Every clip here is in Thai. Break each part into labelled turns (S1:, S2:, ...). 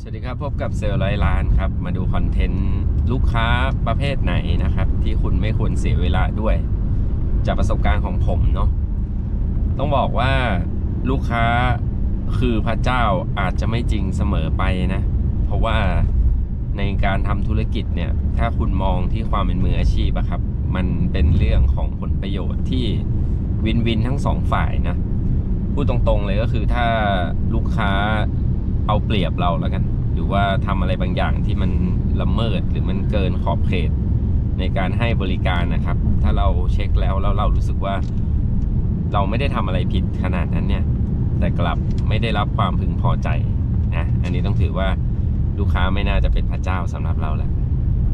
S1: สวัสดีครับ พบกับเซลล์ร้อยล้านครับ มาดูคอนเทนต์ลูกค้าประเภทไหนนะครับ ที่คุณไม่ควรเสียเวลาด้วย จากประสบการณ์ของผมเนาะต้องบอกว่าลูกค้าคือพระเจ้าอาจจะไม่จริงเสมอไปนะ เพราะว่าในการทำธุรกิจเนี่ย ถ้าคุณมองที่ความเป็นมืออาชีพอะครับ มันเป็นเรื่องของผลประโยชน์ที่วินวินทั้งสองฝ่ายนะ พูดตรงๆเลยก็คือถ้าลูกค้า เอาเปรียบเราแล้วกัน หรือว่าทำอะไรบางอย่างที่มันละเมิดหรือมันเกินขอบเขตในการให้บริการนะครับ ถ้าเราเช็คแล้วแล้วเรารู้สึกว่า เราไม่ได้ทำอะไรผิดขนาดนั้นเนี่ย แต่กลับไม่ได้รับความพึงพอใจนะอันนี้ต้องถือว่าลูกค้าไม่น่าจะเป็นพระเจ้าสำหรับเราแหละ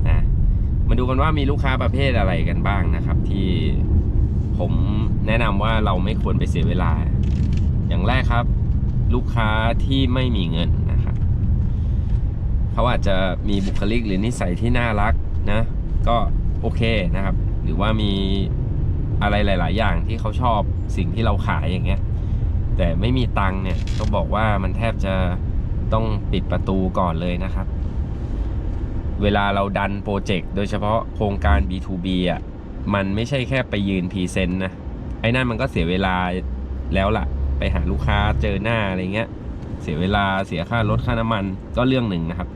S1: นะมาดูกันว่ามีลูกค้าประเภทอะไรกันบ้างนะครับ ที่ผมแนะนำว่าเราไม่ควรไปเสียเวลา อย่างแรกครับ ลูกค้าที่ไม่มีเงินนะครับเขาอาจจะมีบุคลิกหรือนิสัยที่น่ารักนะ ก็โอเคนะครับ หรือว่ามีอะไรหลาย ๆ อย่างที่เขาชอบสิ่งที่เราขายอย่างเงี้ย แต่ไม่มีตังค์เนี่ยต้องบอกว่ามันแทบจะต้องปิดประตูก่อนเลยนะครับ เวลาเราดันโปรเจกต์โดยเฉพาะโครงการ B2B อะมันไม่ใช่แค่ไปยืนพรีเซนต์นะไอ้นั่นมันก็เสียเวลาแล้วล่ะ หาลูกค้าเจอหน้าอะไรเงี้ย เสียเวลาเสียค่ารถค่าน้ำมันก็เรื่องหนึ่งนะครับ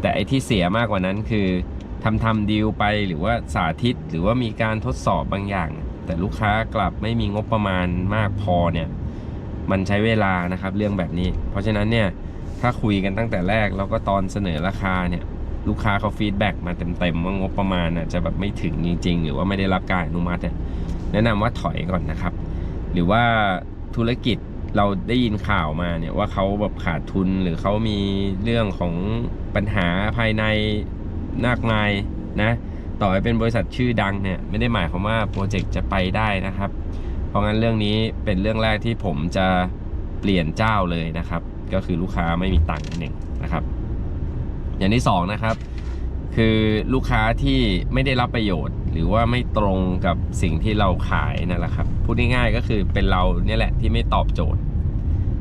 S1: แต่ไอ้ที่เสียมากกว่านั้นคือทำทำดีลไปหรือว่าสาธิตหรือว่ามีการทดสอบบางอย่าง แต่ลูกค้ากลับไม่มีงบประมาณมากพอเนี่ยมันใช้เวลานะครับเรื่องแบบนี้ เพราะฉะนั้นเนี่ยถ้าคุยกันตั้งแต่แรกแล้วก็ตอนเสนอราคาเนี่ยลูกค้าเขาฟีดแบ็กมาเต็มๆว่างบประมาณน่ะจะแบบไม่ถึงจริง ๆ หรือว่าไม่ได้รับการอนุมัติเนี่ยแนะนำว่าถอยก่อนนะครับ หรือว่า ธุรกิจเราได้ยินข่าวมาเนี่ยว่าเขาแบบขาดทุนหรือเขามีเรื่องของปัญหาภายในมากมายนะต่อให้เป็นบริษัทชื่อดังเนี่ยไม่ได้หมายความว่าโปรเจกต์จะไปได้นะครับ เพราะงั้นเรื่องนี้เป็นเรื่องแรกที่ผมจะเปลี่ยนเจ้าเลยนะครับ ก็คือลูกค้าไม่มีตังค์นั่นเองนะครับ อย่างที่สองนะครับคือลูกค้าที่ไม่ได้รับประโยชน์ หรือว่าไม่ตรงกับสิ่งที่เราขายนั่นแหละครับพูดง่ายๆก็คือเป็นเราเนี่ยแหละที่ไม่ตอบโจทย์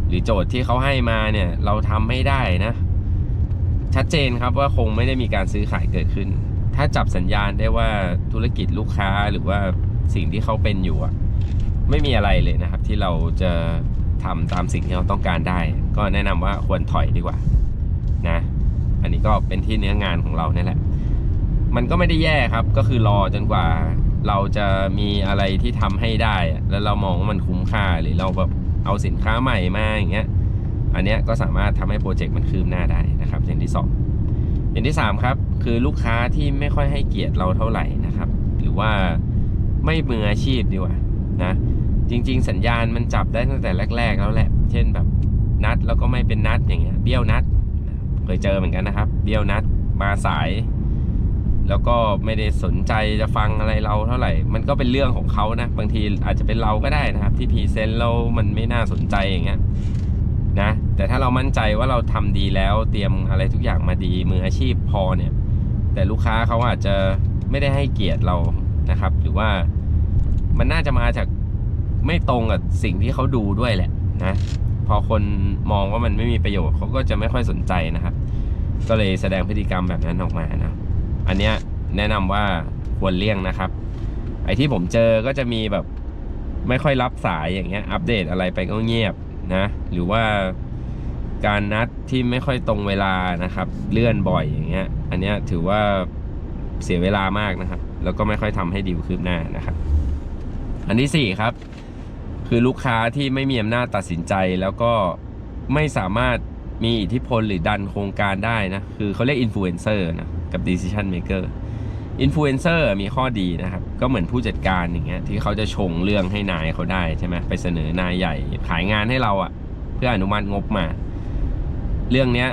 S1: หรือโจทย์ที่เขาให้มาเนี่ยเราทำไม่ได้นะ ชัดเจนครับว่าคงไม่ได้มีการซื้อขายเกิดขึ้น ถ้าจับสัญญาณได้ว่าธุรกิจลูกค้าหรือว่าสิ่งที่เขาเป็นอยู่อะไม่มีอะไรเลยนะครับ ที่เราจะทำตามสิ่งที่เขาต้องการได้ ก็แนะนำว่าควรถอยดีกว่านะ อันนี้ก็เป็นที่เนื้องานของเราเนี่ยแหละ มันก็ไม่ได้แย่ครับ ก็คือรอจนกว่า เราจะมีอะไรที่ทำให้ได้ แล้วเรามองว่ามันคุ้มค่าหรือเราแบบเอาสินค้าใหม่มาอย่างเงี้ย อันเนี้ยก็สามารถทำให้โปรเจกต์มันคืบหน้าได้นะครับ อย่างที่สองอย่างที่สามครับ คือลูกค้าที่ไม่ค่อยให้เกียรติเราเท่าไหร่นะครับ หรือว่าไม่มืออาชีพดีกว่านะจริง ๆ สัญญาณมันจับได้ตั้งแต่แรก ๆ แล้วแหละ เช่นแบบนัดแล้วก็ไม่เป็นนัดอย่างเงี้ยเบี้ยวนัด เคยเจอเหมือนกันนะครับ เบี้ยวนัดมาสาย แล้วก็ไม่ได้สนใจจะฟังอะไรเราเท่าไหร่ มันก็เป็นเรื่องของเขานะ บางทีอาจจะเป็นเราก็ได้นะครับ ที่พรีเซนต์เรามันไม่น่าสนใจอย่างเงี้ยนะ แต่ถ้าเรามั่นใจว่าเราทำดีแล้วเตรียมอะไรทุกอย่างมาดีมืออาชีพพอเนี่ย แต่ลูกค้าเขาอาจจะไม่ได้ให้เกียรติเรานะครับ หรือว่ามันน่าจะมาจากไม่ตรงกับสิ่งที่เขาดูด้วยแหละนะพอคนมองว่ามันไม่มีประโยชน์เขาก็จะไม่ค่อยสนใจนะครับ ก็เลยแสดงพฤติกรรมแบบนั้นออกมานะ อันเนี้ยแนะนำว่าควรเลี่ยงนะครับ ไอที่ผมเจอก็จะมีแบบไม่ค่อยรับสายอย่างเงี้ย อัปเดตอะไรไปก็เงียบนะ หรือว่าการนัดที่ไม่ค่อยตรงเวลานะครับ เลื่อนบ่อยอย่างเงี้ย อันเนี้ยถือว่าเสียเวลามากนะครับ แล้วก็ไม่ค่อยทำให้ดีลคืบหน้านะครับ อันที่สี่ครับ คือลูกค้าที่ไม่มีอำนาจตัดสินใจแล้วก็ไม่สามารถมีอิทธิพลหรือดันโครงการได้นะ คือเขาเรียกอินฟลูเอนเซอร์นะ กับ decision maker อินฟลูเอนเซอร์มีข้อดีนะครับ ก็เหมือนผู้จัดการอย่างเงี้ยที่เขาจะชงเรื่องให้นายเขาได้ใช่ไหมไปเสนอนายใหญ่ขายงานให้เราอะเพื่ออนุมัติงบมา เรื่องเนี้ย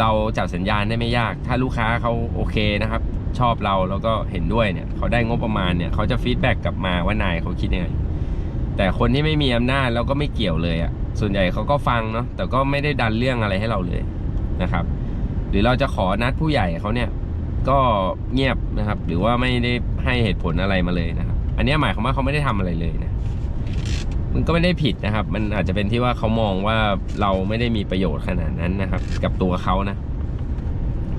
S1: เราจับสัญญาณได้ไม่ยาก ถ้าลูกค้าเขาโอเคนะครับ ชอบเราแล้วก็เห็นด้วยเนี่ยเขาได้งบประมาณเนี่ยเขาจะฟีดแบ็กกลับมาว่านายเขาคิดยังไงแต่คนที่ไม่มีอำนาจแล้วก็ไม่เกี่ยวเลยอะ่ะส่วนใหญ่เขาก็ฟังเนาะแต่ก็ไม่ได้ดันเรื่องอะไรให้เราเลยนะครับ หรือเราจะขอนัดผู้ใหญ่เขาเนี่ย ก็เงียบนะครับ หรือว่าไม่ได้ให้เหตุผลอะไรมาเลยนะครับ อันนี้หมายความว่าเขาไม่ได้ทำอะไรเลยนะมันก็ไม่ได้ผิดนะครับ มันอาจจะเป็นที่ว่าเขามองว่าเราไม่ได้มีประโยชน์ขนาดนั้นนะครับ กับตัวเขานะ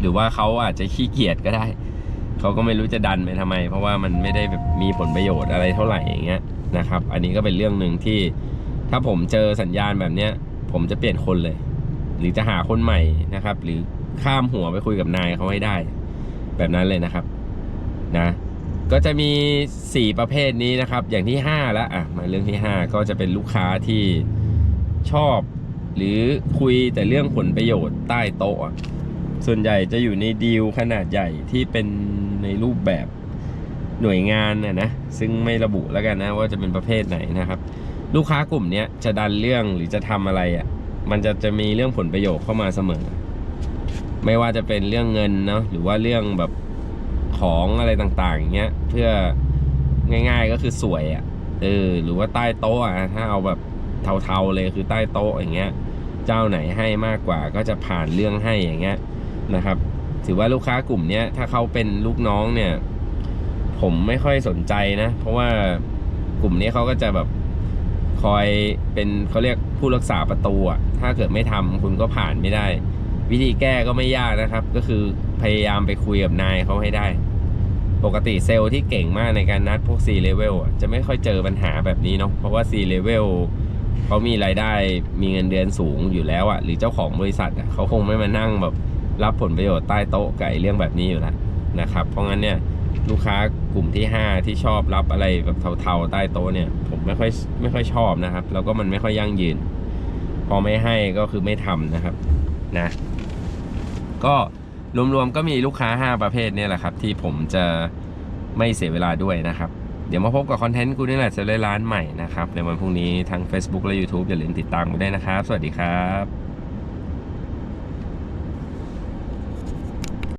S1: หรือว่าเขาอาจจะขี้เกียจก็ได้เขาก็ไม่รู้จะดันไปทำไม เพราะว่ามันไม่ได้แบบมีผลประโยชน์อะไรเท่าไหร่อย่างเงี้ยนะครับ อันนี้ก็เป็นเรื่องหนึ่งที่ ถ้าผมเจอสัญญาณแบบเนี้ย ผมจะเปลี่ยนคนเลย หรือจะหาคนใหม่นะครับ หรือ ข้ามหัวไปคุยกับนายเขาให้ได้ แบบนั้นเลยนะครับ นะ ก็จะมี 4 ประเภทนี้นะครับ อย่างที่ 5 แล้วอะมาเรื่องที่ 5 ก็จะเป็นลูกค้าที่ชอบ หรือคุยแต่เรื่องผลประโยชน์ใต้โต๊ะส่วนใหญ่จะอยู่ในดีลขนาดใหญ่ที่เป็นในรูปแบบหน่วยงานนะนะซึ่งไม่ระบุแล้วกันนะว่าจะเป็นประเภทไหนนะครับ ลูกค้ากลุ่มนี้จะดันเรื่องหรือจะทำอะไรอะมันจะจะมีเรื่องผลประโยชน์เข้ามาเสมอ ไม่ว่าจะเป็นเรื่องเงินเนาะหรือว่าเรื่องแบบของอะไรต่างๆอย่างเงี้ยเพื่อง่าย ๆก็คือสวยอะ่ะเออหรือว่าใต้โต๊ะอะถ้าเอาแบบเทาๆเลยคือใต้โต๊ะอย่างเงี้ย เจ้าไหนให้มากกว่าก็จะผ่านเรื่องให้อย่างเงี้ยนะครับ ถือว่าลูกค้ากลุ่มเนี้ยถ้าเขาเป็นลูกน้องเนี่ย ผมไม่ค่อยสนใจนะ เพราะว่ากลุ่มนี้เขาก็จะแบบคอยเป็นเขาเรียกผู้รักษาประตูอะถ้าเกิดไม่ทำคุณก็ผ่านไม่ได้ วิธีแก้ก็ไม่ยากนะครับ ก็คือพยายามไปคุยกับนายเขาให้ได้ ปกติเซลล์ที่เก่งมากในการนัดพวก C level อะจะไม่ค่อยเจอปัญหาแบบนี้เนาะเพราะว่า C level เขามีรายได้มีเงินเดือนสูงอยู่แล้วอะ หรือเจ้าของบริษัทอะเขาคงไม่มานั่งแบบรับผลประโยชน์ใต้โต๊ะไก่เรื่องแบบนี้อยู่แล้วนะครับ เพราะงั้นเนี่ยลูกค้ากลุ่มที่ 5 ที่ชอบรับอะไรแบบเทาๆใต้โต๊ะเนี่ยผมไม่ค่อยไม่ค่อยชอบนะครับ แล้วก็มันไม่ค่อยยั่งยืน พอไม่ให้ก็คือไม่ทำนะครับนะ ก็รวมๆก็มีลูกค้า 5 ประเภทเนี่ยแหละครับ ที่ผมจะไม่เสียเวลาด้วยนะครับ เดี๋ยวมาพบกับคอนเทนต์กูนี่แหละจะได้ร้านใหม่นะครับ ในวันพรุ่งนี้ทั้ง Facebook และ YouTube อย่าลืมติดตามกันได้นะครับ สวัสดีครับ